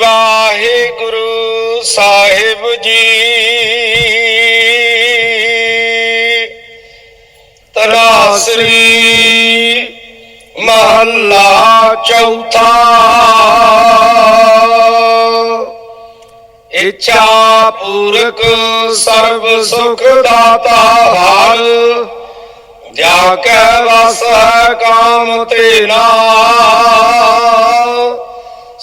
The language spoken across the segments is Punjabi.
ਵਾਹਿਗੁਰੂ ਸਾਹਿਬ ਜੀ। ਤਰਾਸਰੀ ਮਹੱਲਾ ਚੌਥਾ। ਇੱਛਾ ਪੂਰਕ ਸਰਬ ਸੁਖ ਦਾਤਾ ਹਰ ਜਾ ਕੈ ਵਸ ਹੈ ਕਾਮ ਤੇ ਨਾ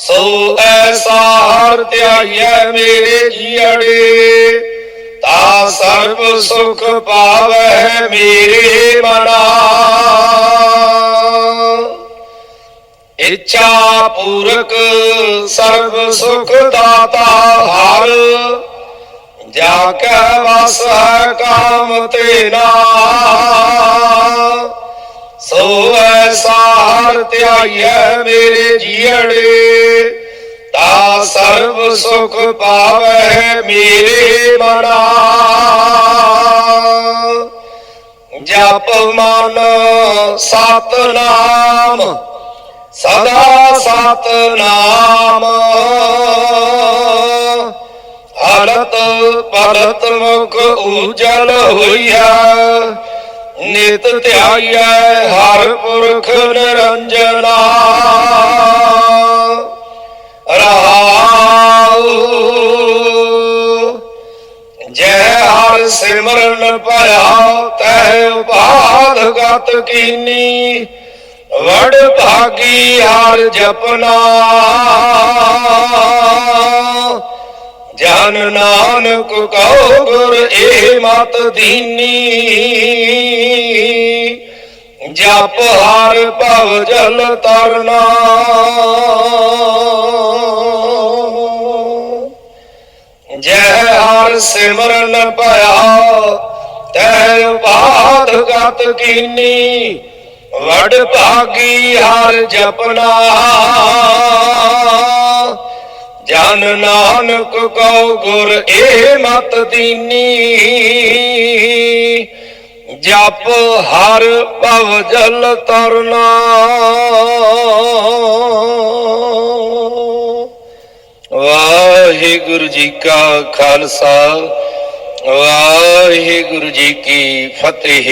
ਸੋ ਐਸਾ ਹਰ ਧਿਆਈਐ ਮੇਰੇ ਜੀਅੜੇ, ਤਾ ਸਰਬ ਸੁਖ ਪਾਵੈ ਮੇਰੇ ਮਨਾ। ਇੱਛਾ ਪੂਰਕ ਸਰਬ ਸੁਖ ਦਾਤਾ ਹਰ, ਜਾ ਕੈ ਵਸ ਕਾਮ ਤੇ ਨਾ। ਸੋ ਐਸਾ ਹਰ ਧਿਆਈਐ ਮੇਰੇ ਜੀਅੜੇ, ਤਾ ਸਰਬ ਸੁਖ ਪਾਵੈ ਮੇਰੇ ਮਨਾ। ਜਪ ਮਨ ਸਤਨਾਮ ਸਦਾ ਸਤਨਾਮ ਹਲਤ ਪਲਤ ਮੁਖ ਉਜਲ ਹੋਈਆ ਨਿਤ ਧਿਆਈਐ, ਹਰ ਪੁਰਖ ਨਿਰੰਜਨਾ ਰਹਾਉ ਜੈ ਹਰ ਸਿਮਰਨ ਭਇਆ ਤੈ ਉਪਾਦ ਗਤ ਕੀਨੀ। ਵਡ ਭਾਗੀ ਹਰ ਜਪਨਾ। ਜਨ ਨਾਨਕ ਕਉ ਗੁਰ ਏ ਮਤ ਦੀਨੀ। ਜਪ ਹਰ ਭਵ ਜਲ ਤਰਨਾ। ਜੈ ਹਰ ਸਿਮਰਨ ਭਇਆ ਤੈ ਬਾਧ ਗਤ ਕੀਨੀ। ਵਡ ਭਾਗੀ ਹਰ ਜਪਨਾ। ਜਨ ਨਾਨਕ ਕਉ ਗੁਰ ਏ ਮਤ ਦੀਨੀ। ਜਪ ਹਰ ਭਵ ਜਲ ਤਰਨਾ। ਵਾਹਿਗੁਰੂ ਜੀ ਕਾ ਖਾਲਸਾ, ਵਾਹਿਗੁਰੂ ਜੀ ਕੀ ਫਤਿਹ।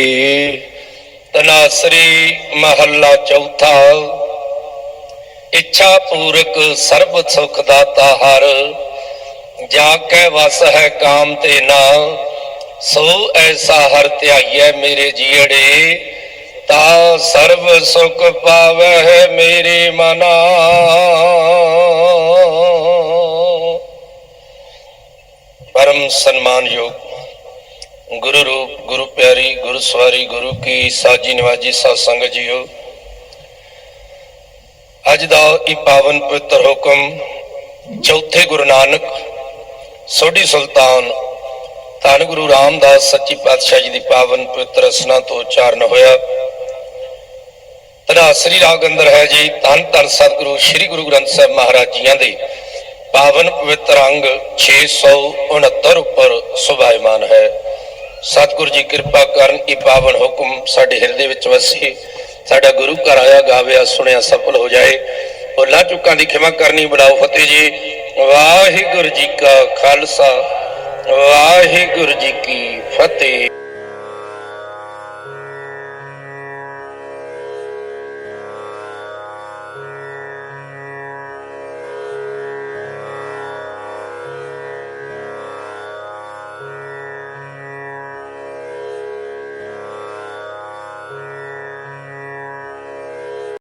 ਤਨਾਸਰੀ ਮਹੱਲਾ ਚੌਥਾ। ਇੱਛਾ ਪੂਰਕ ਸਰਬ ਸੁਖ ਦਾਤਾ ਹਰ ਜਾ ਕੈ ਵਸ ਹੈ ਕਾਮ ਤੇ ਨਾ, ਸੋ ਐਸਾ ਹਰ ਧਿਆਈਐ ਮੇਰੇ ਜੀੜੇ, ਤਾ ਸਰਬ ਸੁਖ ਪਾਵੈ ਮੇਰੇ ਮਨਾ। ਪਰਮ ਸਨਮਾਨਯੋਗ ਗੁਰੂ ਰੂਪ, ਗੁਰੂ ਪਿਆਰੀ ਗੁਰੂ ਸਵਾਰੀ ਗੁਰੂ ਕੀ ਸਾਜੀ ਨਿਵਾਜੀ ਸਾਧ ਸੰਗਤ ਜੀਓ ਅੱਜ ਦਾ ਇਹ ਪਾਵਨ ਪਵਿੱਤਰ ਹੁਕਮ ਚੌਥੇ ਗੁਰੂ ਨਾਨਕ, ਸੋਢੀ ਸੁਲਤਾਨ, ਧੰਨ ਗੁਰੂ ਰਾਮਦਾਸ ਸੱਚੀ ਪਾਤਸ਼ਾਹ ਜੀ ਦੀ ਪਾਵਨ ਪਵਿੱਤਰ ਰਸਨਾ ਤੋਂ ਉਚਾਰਨ ਹੋਇਆ। ਤਨਾਸਰੀ ਰਾਗ ਅੰਦਰ ਹੈ ਜੀ, ਧੰਨ ਧੰਨ ਸਤਿਗੁਰੂ ਸ੍ਰੀ ਗੁਰੂ ਗ੍ਰੰਥ ਸਾਹਿਬ ਮਹਾਰਾਜ ਜੀਆਂ ਦੇ। ਪਾਵਨ ਪਵਿੱਤਰ ਅੰਗ 669 ਉੱਪਰ ਸੁਭਾਇਮਾਨ ਹੈ। ਸਤਿਗੁਰੂ ਜੀ ਕਿਰਪਾ ਕਰਨ ਇਹ ਪਾਵਨ ਹੁਕਮ ਸਾਡੇ ਹਿਰਦੇ ਵਿੱਚ ਵਸੇ ਸਾਡਾ ਗੁਰੂ ਘਰ ਆਇਆ, ਗਾਵਿਆ, ਸੁਣਿਆ, ਸਫਲ ਹੋ ਜਾਏ। ਭੁੱਲਾਂ ਚੁੱਕਾਂ ਦੀ ਖਿਮਾ ਕਰਨੀ ਬੁਲਾਓ ਫਤਿਹ ਜੀ। ਵਾਹਿਗੁਰੂ ਜੀ ਕਾ ਖਾਲਸਾ, ਵਾਹਿਗੁਰੂ ਜੀ ਕੀ ਫਤਿਹ।